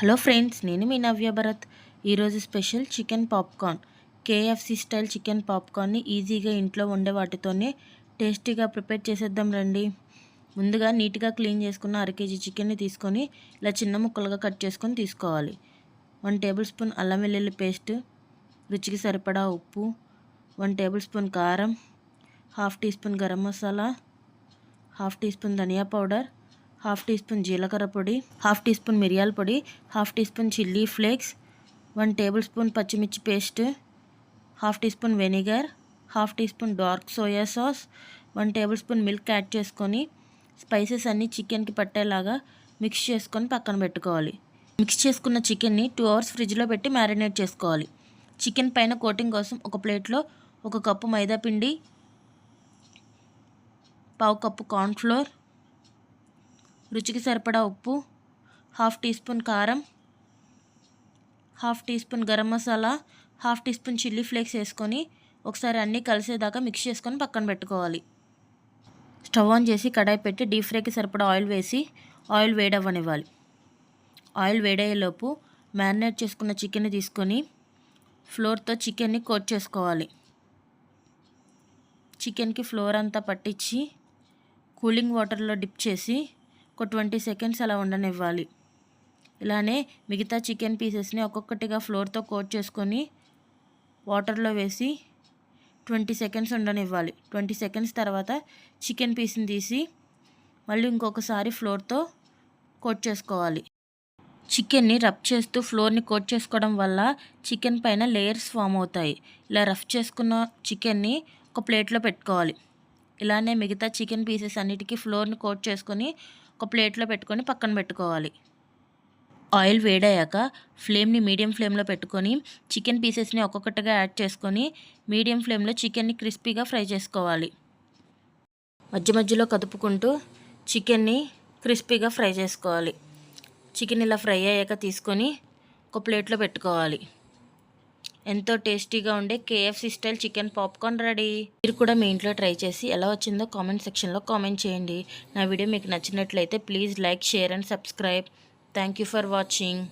Hello friends నేను మీ నవ్య భరత్. ఈరోజు special chicken popcorn. KFC style chicken పాప్కార్న్ని ఈజీగా ఇంట్లో ఉండే వాటితోనే టేస్టీగా ప్రిపేర్ చేసేద్దాం రండి. ముందుగా నీట్గా క్లీన్ చేసుకున్న అర కేజీ చికెన్ని తీసుకొని ఇలా చిన్న ముక్కలుగా కట్ చేసుకొని తీసుకోవాలి. వన్ టేబుల్ స్పూన్ అల్లం వెల్లుల్లి పేస్ట్ రుచికి సరిపడా ఉప్పు వన్ టేబుల్ స్పూన్ కారం half teaspoon garam masala half teaspoon dhania powder half teaspoon జీలకర్ర పొడి హాఫ్ టీ స్పూన్ మిరియాల పొడి half teaspoon chilli flakes one tablespoon పచ్చిమిర్చి paste half teaspoon vinegar half teaspoon dark soya sauce one tablespoon milk add చేసుకొని spices అన్నీ చికెన్కి పట్టేలాగా mix చేసుకొని పక్కన పెట్టుకోవాలి. మిక్స్ చేసుకున్న చికెన్ని టూ అవర్స్ ఫ్రిడ్జ్లో పెట్టి మ్యారినేట్ చేసుకోవాలి. చికెన్ పైన కోటింగ్ కోసం ఒక ప్లేట్లో ఒక కప్పు మైదా పిండి పావు కప్పు కార్న్ఫ్లోర్ రుచికి సరిపడా ఉప్పు హాఫ్ టీ స్పూన్ కారం half teaspoon garam masala half teaspoon chilli flakes వేసుకొని ఒకసారి అన్నీ కలిసేదాకా మిక్స్ చేసుకొని పక్కన పెట్టుకోవాలి. స్టవ్ ఆన్ చేసి కడాయి పెట్టి డీప్ ఫ్రైకి సరిపడా ఆయిల్ వేసి ఆయిల్ వేడవ్వనివ్వాలి. ఆయిల్ వేడయ్యేలోపు మ్యారినేట్ చేసుకున్న చికెన్ని తీసుకొని ఫ్లోర్తో చికెన్ని కోట్ చేసుకోవాలి. చికెన్కి ఫ్లోర్ అంతా పట్టించి కూలింగ్ వాటర్లో డిప్ చేసి ఒక ట్వంటీ సెకండ్స్ అలా ఉండనివ్వాలి. ఇలానే మిగతా చికెన్ పీసెస్ని ఒక్కొక్కటిగా ఫ్లోర్తో కోట్ చేసుకొని వాటర్లో వేసి ట్వంటీ సెకండ్స్ ఉండనివ్వాలి. ట్వంటీ సెకండ్స్ తర్వాత చికెన్ పీస్ని తీసి మళ్ళీ ఇంకొకసారి ఫ్లోర్తో కోట్ చేసుకోవాలి. చికెన్ని రఫ్ చేస్తూ ఫ్లోర్ని కోట్ చేసుకోవడం వల్ల చికెన్ పైన లేయర్స్ ఫామ్ అవుతాయి. ఇలా రఫ్ చేసుకున్న చికెన్ని ఒక ప్లేట్లో పెట్టుకోవాలి. ఇలానే మిగతా చికెన్ పీసెస్ అన్నిటికీ ఫ్లోర్ని కోట్ చేసుకొని ఒక ప్లేట్లో పెట్టుకొని పక్కన పెట్టుకోవాలి. ఆయిల్ వేడయ్యాక ఫ్లేమ్ని మీడియం ఫ్లేమ్లో పెట్టుకొని చికెన్ పీసెస్ని ఒక్కొక్కటిగా యాడ్ చేసుకొని మీడియం ఫ్లేమ్లో చికెన్ని క్రిస్పీగా ఫ్రై చేసుకోవాలి. మధ్య మధ్యలో కదుపుకుంటూ చికెన్ని క్రిస్పీగా ఫ్రై చేసుకోవాలి. చికెన్ ఇలా ఫ్రై అయ్యాక తీసుకొని ఒక ప్లేట్లో పెట్టుకోవాలి. ఎంతో టేస్టీగా ఉండే KFC style chicken popcorn ready. మీరు కూడా మీ ఇంట్లో ట్రై చేసి ఎలా వచ్చిందో కామెంట్ సెక్షన్లో కామెంట్ చేయండి. నా వీడియో మీకు నచ్చినట్లయితే please like share and subscribe. Thank you for watching.